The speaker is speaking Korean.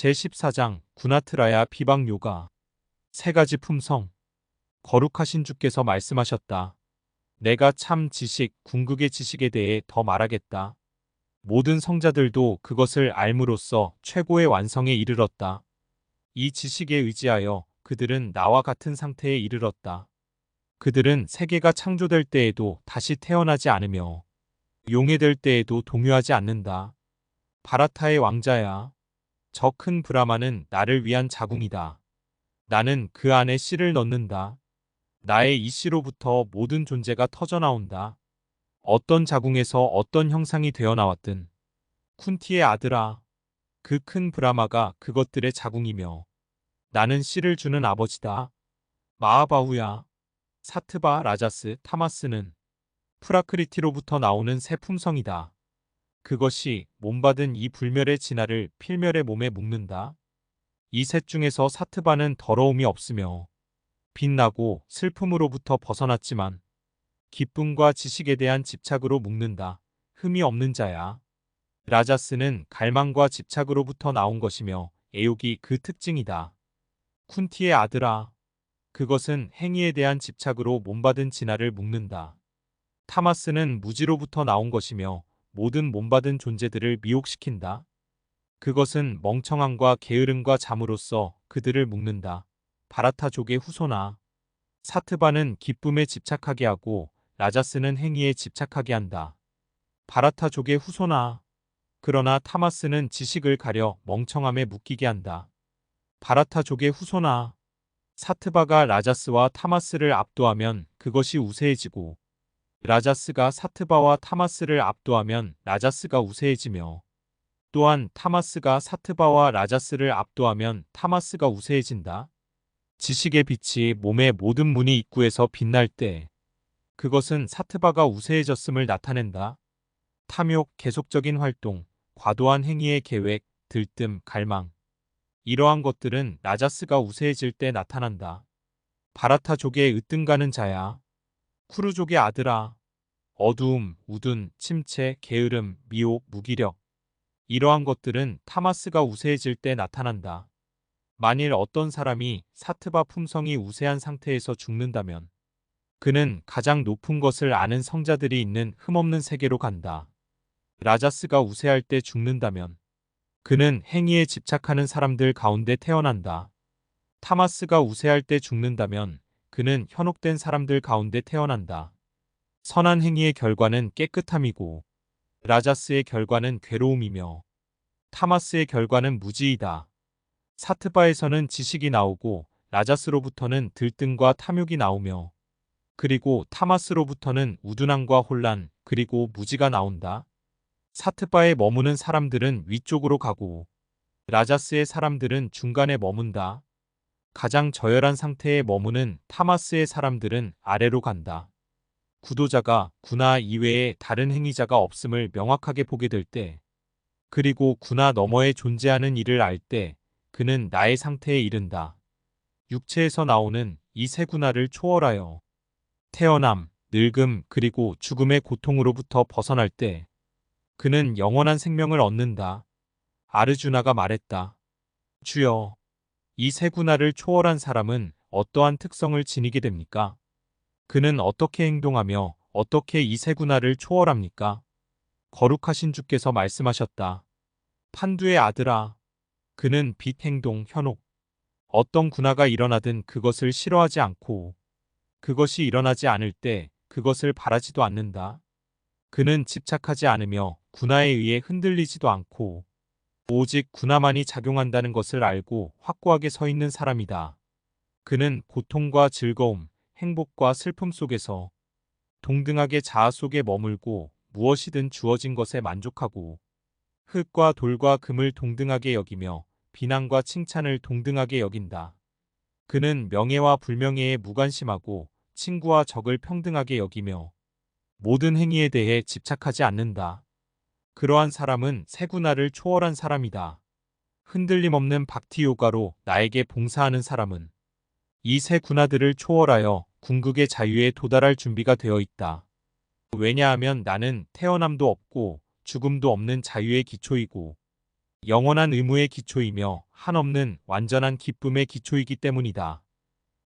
제14장 구나트라야 비방 요가 세 가지 품성 거룩하신 주께서 말씀하셨다. 내가 참 지식, 궁극의 지식에 대해 더 말하겠다. 모든 성자들도 그것을 알므로써 최고의 완성에 이르렀다. 이 지식에 의지하여 그들은 나와 같은 상태에 이르렀다. 그들은 세계가 창조될 때에도 다시 태어나지 않으며 용해될 때에도 동요하지 않는다. 바라타의 왕자야. 저 큰 브라마는 나를 위한 자궁이다. 나는 그 안에 씨를 넣는다. 나의 이 씨로부터 모든 존재가 터져나온다. 어떤 자궁에서 어떤 형상이 되어 나왔든 쿤티의 아들아. 그 큰 브라마가 그것들의 자궁이며 나는 씨를 주는 아버지다. 마하바후야. 사트바 라자스 타마스는 프라크리티로부터 나오는 새 품성이다. 그것이 몸받은 이 불멸의 진화를 필멸의 몸에 묶는다. 이 셋 중에서 사트바는 더러움이 없으며 빛나고 슬픔으로부터 벗어났지만 기쁨과 지식에 대한 집착으로 묶는다. 흠이 없는 자야. 라자스는 갈망과 집착으로부터 나온 것이며 애욕이 그 특징이다. 쿤티의 아들아. 그것은 행위에 대한 집착으로 몸받은 진화를 묶는다. 타마스는 무지로부터 나온 것이며 모든 몸받은 존재들을 미혹시킨다. 그것은 멍청함과 게으름과 잠으로써 그들을 묶는다. 바라타족의 후손아. 사트바는 기쁨에 집착하게 하고 라자스는 행위에 집착하게 한다. 바라타족의 후손아. 그러나 타마스는 지식을 가려 멍청함에 묶이게 한다. 바라타족의 후손아. 사트바가 라자스와 타마스를 압도하면 그것이 우세해지고 라자스가 사트바와 타마스를 압도하면 라자스가 우세해지며 또한 타마스가 사트바와 라자스를 압도하면 타마스가 우세해진다. 지식의 빛이 몸의 모든 문이 입구에서 빛날 때 그것은 사트바가 우세해졌음을 나타낸다. 탐욕, 계속적인 활동, 과도한 행위의 계획, 들뜸, 갈망. 이러한 것들은 라자스가 우세해질 때 나타난다. 바라타족의 으뜸가는 자야. 쿠르족의 아들아. 어두움, 우둔, 침체, 게으름, 미혹, 무기력. 이러한 것들은 타마스가 우세해질 때 나타난다. 만일 어떤 사람이 사트바 품성이 우세한 상태에서 죽는다면 그는 가장 높은 것을 아는 성자들이 있는 흠없는 세계로 간다. 라자스가 우세할 때 죽는다면 그는 행위에 집착하는 사람들 가운데 태어난다. 타마스가 우세할 때 죽는다면 그는 현혹된 사람들 가운데 태어난다. 선한 행위의 결과는 깨끗함이고 라자스의 결과는 괴로움이며 타마스의 결과는 무지이다. 사트바에서는 지식이 나오고 라자스로부터는 들등과 탐욕이 나오며 그리고 타마스로부터는 우둔함과 혼란 그리고 무지가 나온다. 사트바에 머무는 사람들은 위쪽으로 가고 라자스의 사람들은 중간에 머문다. 가장 저열한 상태에 머무는 타마스의 사람들은 아래로 간다. 구도자가 구나 이외에 다른 행위자가 없음을 명확하게 보게 될 때, 그리고 구나 너머에 존재하는 일을 알 때, 그는 나의 상태에 이른다. 육체에서 나오는 이세 군화를 초월하여 태어남, 늙음, 그리고 죽음의 고통으로부터 벗어날 때, 그는 영원한 생명을 얻는다. 아르주나가 말했다. 주여, 이 세 군화를 초월한 사람은 어떠한 특성을 지니게 됩니까? 그는 어떻게 행동하며 어떻게 이 세 군화를 초월합니까? 거룩하신 주께서 말씀하셨다. 판두의 아들아. 그는 빛 행동 현혹. 어떤 군화가 일어나든 그것을 싫어하지 않고 그것이 일어나지 않을 때 그것을 바라지도 않는다. 그는 집착하지 않으며 군화에 의해 흔들리지도 않고 오직 군화만이 작용한다는 것을 알고 확고하게 서 있는 사람이다. 그는 고통과 즐거움, 행복과 슬픔 속에서 동등하게 자아 속에 머물고 무엇이든 주어진 것에 만족하고 흙과 돌과 금을 동등하게 여기며 비난과 칭찬을 동등하게 여긴다. 그는 명예와 불명예에 무관심하고 친구와 적을 평등하게 여기며 모든 행위에 대해 집착하지 않는다. 그러한 사람은 세군화를 초월한 사람이다. 흔들림 없는 박티 요가로 나에게 봉사하는 사람은 이세 군화들을 초월하여 궁극의 자유에 도달할 준비가 되어 있다. 왜냐하면 나는 태어남도 없고 죽음도 없는 자유의 기초이고 영원한 의무의 기초이며 한없는 완전한 기쁨의 기초이기 때문이다.